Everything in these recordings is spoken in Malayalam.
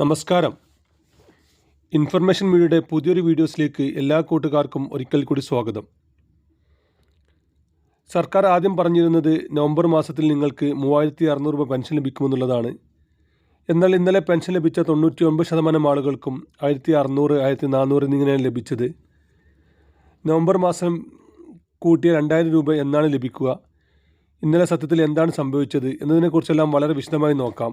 നമസ്കാരം. ഇൻഫർമേഷൻ മീഡിയയുടെ പുതിയൊരു വീഡിയോസിലേക്ക് എല്ലാ കൂട്ടുകാർക്കും ഒരിക്കൽ കൂടി സ്വാഗതം. സർക്കാർ ആദ്യം പറഞ്ഞിരുന്നത് നവംബർ മാസത്തിൽ നിങ്ങൾക്ക് മൂവായിരത്തി അറുന്നൂറ് രൂപ പെൻഷൻ ലഭിക്കുമെന്നുള്ളതാണ്. എന്നാൽ ഇന്നലെ പെൻഷൻ ലഭിച്ച തൊണ്ണൂറ്റി ഒൻപത് ശതമാനം ആളുകൾക്കും ആയിരത്തി അറുന്നൂറ് ആയിരത്തി നാനൂറ് എന്നിങ്ങനെയാണ് ലഭിച്ചത്. നവംബർ മാസം കൂട്ടിയ രണ്ടായിരം രൂപ എന്നാണ് ലഭിക്കുക. ഇന്നലെ സത്യത്തിൽ എന്താണ് സംഭവിച്ചത് എന്നതിനെക്കുറിച്ചെല്ലാം വളരെ വിശദമായി നോക്കാം.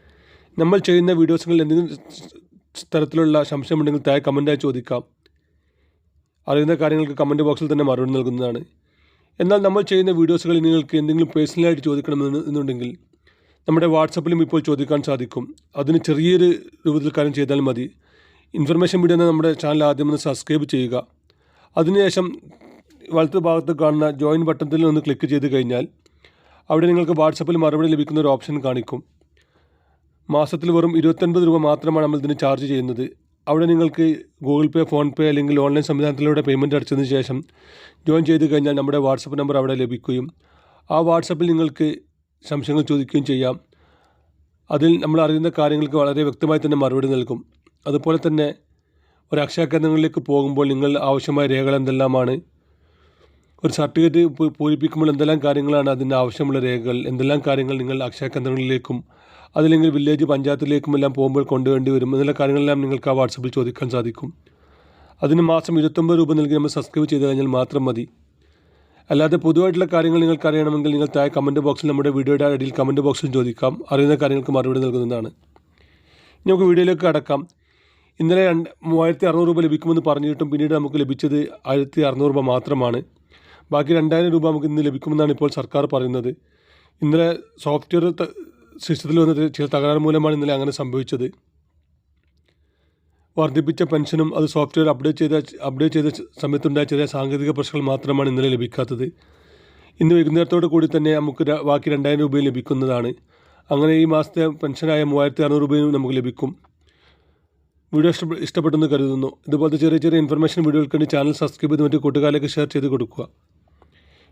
നമ്മൾ ചെയ്യുന്ന വീഡിയോസുകളിൽ എന്തെങ്കിലും തരത്തിലുള്ള സംശയമുണ്ടെങ്കിൽ താഴെ കമന്റായി ചോദിക്കാം. അറിയുന്ന കാര്യങ്ങൾക്ക് കമന്റ് ബോക്സിൽ തന്നെ മറുപടി നൽകുന്നതാണ്. എന്നാൽ നമ്മൾ ചെയ്യുന്ന വീഡിയോസുകളിൽ നിങ്ങൾക്ക് എന്തെങ്കിലും പേഴ്സണലായിട്ട് ചോദിക്കണമെന്ന് എന്നുണ്ടെങ്കിൽ നമ്മുടെ വാട്സപ്പിലും ഇപ്പോൾ ചോദിക്കാൻ സാധിക്കും. അതിന് ചെറിയൊരു രൂപത്തിൽ കാര്യം ചെയ്താൽ മതി. ഇൻഫർമേഷൻ മീഡിയ നമ്മുടെ ചാനൽ ആദ്യം ഒന്ന് സബ്സ്ക്രൈബ് ചെയ്യുക. അതിനുശേഷം വലത്ത് ഭാഗത്ത് കാണുന്ന ജോയിൻ ബട്ടണിൽ ഒന്ന് ക്ലിക്ക് ചെയ്ത് കഴിഞ്ഞാൽ അവിടെ നിങ്ങൾക്ക് വാട്സപ്പിൽ മറുപടി ലഭിക്കുന്ന ഒരു ഓപ്ഷൻ കാണിക്കും. മാസത്തിൽ വെറും ഇരുപത്തൊൻപത് രൂപ മാത്രമാണ് നമ്മൾ ഇതിന് ചാർജ് ചെയ്യുന്നത്. അവിടെ നിങ്ങൾക്ക് ഗൂഗിൾ പേ ഫോൺ പേ അല്ലെങ്കിൽ ഓൺലൈൻ സംവിധാനത്തിലൂടെ പേയ്മെന്റ് അടച്ചതിന് ശേഷം ജോയിൻ ചെയ്ത് കഴിഞ്ഞാൽ നമ്മുടെ വാട്സപ്പ് നമ്പർ അവിടെ ലഭിക്കുകയും ആ വാട്സപ്പിൽ നിങ്ങൾക്ക് സംശയങ്ങൾ ചോദിക്കുകയും ചെയ്യാം. അതിൽ നമ്മൾ അറിയുന്ന കാര്യങ്ങൾക്ക് വളരെ വ്യക്തമായി തന്നെ മറുപടി നൽകും. അതുപോലെ തന്നെ ഒരു അക്ഷയ കേന്ദ്രങ്ങളിലേക്ക് പോകുമ്പോൾ നിങ്ങൾ ആവശ്യമായ രേഖകൾ എന്തെല്ലാമാണ്? ഒരു സർട്ടിഫിക്കറ്റ് പൂരിപ്പിക്കുമ്പോൾ എന്തെല്ലാം കാര്യങ്ങളാണ് അതിന് ആവശ്യമുള്ള രേഖകൾ? എന്തെല്ലാം കാര്യങ്ങൾ നിങ്ങൾ അക്ഷയ കേന്ദ്രങ്ങളിലേക്കും അതല്ലെങ്കിൽ വില്ലേജ് പഞ്ചായത്തിലേക്കും എല്ലാം പോകുമ്പോൾ കൊണ്ടുവേണ്ടി വരും? എന്നുള്ള കാര്യങ്ങളെല്ലാം നിങ്ങൾക്ക് ആ വാട്സപ്പിൽ ചോദിക്കാൻ സാധിക്കും. അതിന് മാസം ഇരുപത്തൊമ്പത് രൂപ നൽകി നമ്മൾ സബ്സ്ക്രൈബ് ചെയ്ത് കഴിഞ്ഞാൽ മാത്രം മതി. അല്ലാതെ പൊതുവായിട്ടുള്ള കാര്യങ്ങൾ നിങ്ങൾക്ക് അറിയണമെങ്കിൽ നിങ്ങൾ താഴെ കമന്റ് ബോക്സിൽ നമ്മുടെ വീഡിയോയുടെ അടിയിൽ കമന്റ് ബോക്സിൽ ചോദിക്കാം. അറിയുന്ന കാര്യങ്ങൾക്ക് മറുപടി നൽകുന്നതാണ്. ഇനി നമുക്ക് വീഡിയോയിലേക്ക് കടക്കാം. ഇന്നലെ രണ്ട് മൂവായിരത്തി അറുന്നൂറ് രൂപ ലഭിക്കുമെന്ന് പറഞ്ഞിട്ടും പിന്നീട് നമുക്ക് ലഭിച്ചത് ആയിരത്തി അറുന്നൂറ് രൂപ മാത്രമാണ്. ബാക്കി രണ്ടായിരം രൂപ നമുക്ക് ഇന്ന് ലഭിക്കുമെന്നാണ് ഇപ്പോൾ സർക്കാർ പറയുന്നത്. ഇന്നലെ സോഫ്റ്റ്വെയർ സിസ്റ്റത്തിൽ വന്ന ചില തകരാറ് മൂലമാണ് ഇന്നലെ അങ്ങനെ സംഭവിച്ചത്. വർദ്ധിപ്പിച്ച പെൻഷനും അത് സോഫ്റ്റ്വെയർ അപ്ഡേറ്റ് ചെയ്ത അപ്ഡേറ്റ് ചെയ്ത സമയത്തുണ്ടായ ചെറിയ സാങ്കേതിക പ്രശ്നങ്ങൾ മാത്രമാണ് ഇന്നലെ ലഭിക്കാത്തത്. ഇന്ന് വൈകുന്നേരത്തോടു കൂടി തന്നെ നമുക്ക് ബാക്കി രണ്ടായിരം രൂപയും ലഭിക്കുന്നതാണ്. അങ്ങനെ ഈ മാസത്തെ പെൻഷനായ മൂവായിരത്തി അറുന്നൂറ് രൂപയും നമുക്ക് ലഭിക്കും. വീഡിയോ ഇഷ്ട ഇഷ്ടപ്പെട്ടെന്ന് കരുതുന്നു. ഇതുപോലത്തെ ചെറിയ ചെറിയ ഇൻഫർമേഷൻ വീഡിയോകൾക്ക് വേണ്ടി ചാനൽ സബ്സ്ക്രൈബ് ചെയ്ത് മറ്റു കൂട്ടുകാരിലേക്ക് ഷെയർ ചെയ്ത് കൊടുക്കുക.